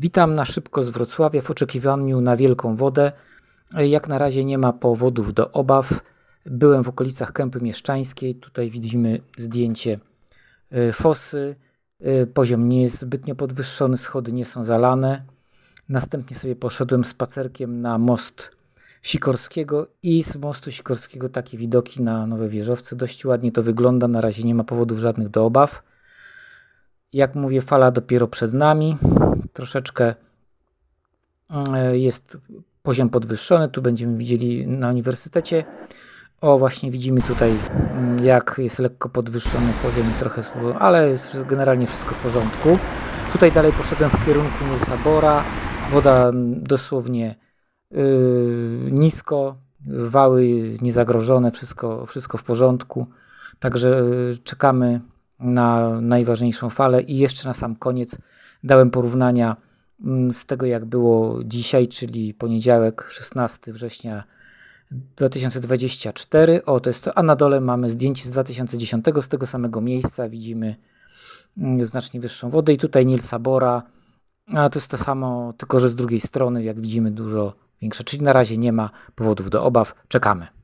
Witam na szybko z Wrocławia w oczekiwaniu na wielką wodę. Jak na razie nie ma powodów do obaw. Byłem w okolicach Kępy Mieszczańskiej. Tutaj widzimy zdjęcie y, fosy. Y, Poziom nie jest zbytnio podwyższony, schody nie są zalane. Następnie sobie poszedłem spacerkiem na most Sikorskiego i z mostu Sikorskiego takie widoki na nowe wieżowce. Dość ładnie to wygląda. Na razie nie ma powodów żadnych do obaw. Jak mówię, fala dopiero przed nami. Troszeczkę e, jest poziom podwyższony. Tu będziemy widzieli na uniwersytecie. O, właśnie widzimy tutaj, mm, jak jest lekko podwyższony poziom, trochę, ale jest generalnie wszystko w porządku. Tutaj dalej poszedłem w kierunku Nielsa Bora. Woda mm, dosłownie yy, nisko, wały niezagrożone, wszystko, wszystko w porządku. Także yy, czekamy na najważniejszą falę i jeszcze na sam koniec dałem porównania mm, z tego, jak było dzisiaj, czyli poniedziałek, 16 września 2024. O, to jest to, a na dole mamy zdjęcie z 2010 z tego samego miejsca. Widzimy mm, znacznie wyższą wodę i tutaj Nielsa Bora. A to jest to samo, tylko że z drugiej strony, jak widzimy, dużo większe. Czyli na razie nie ma powodów do obaw. Czekamy.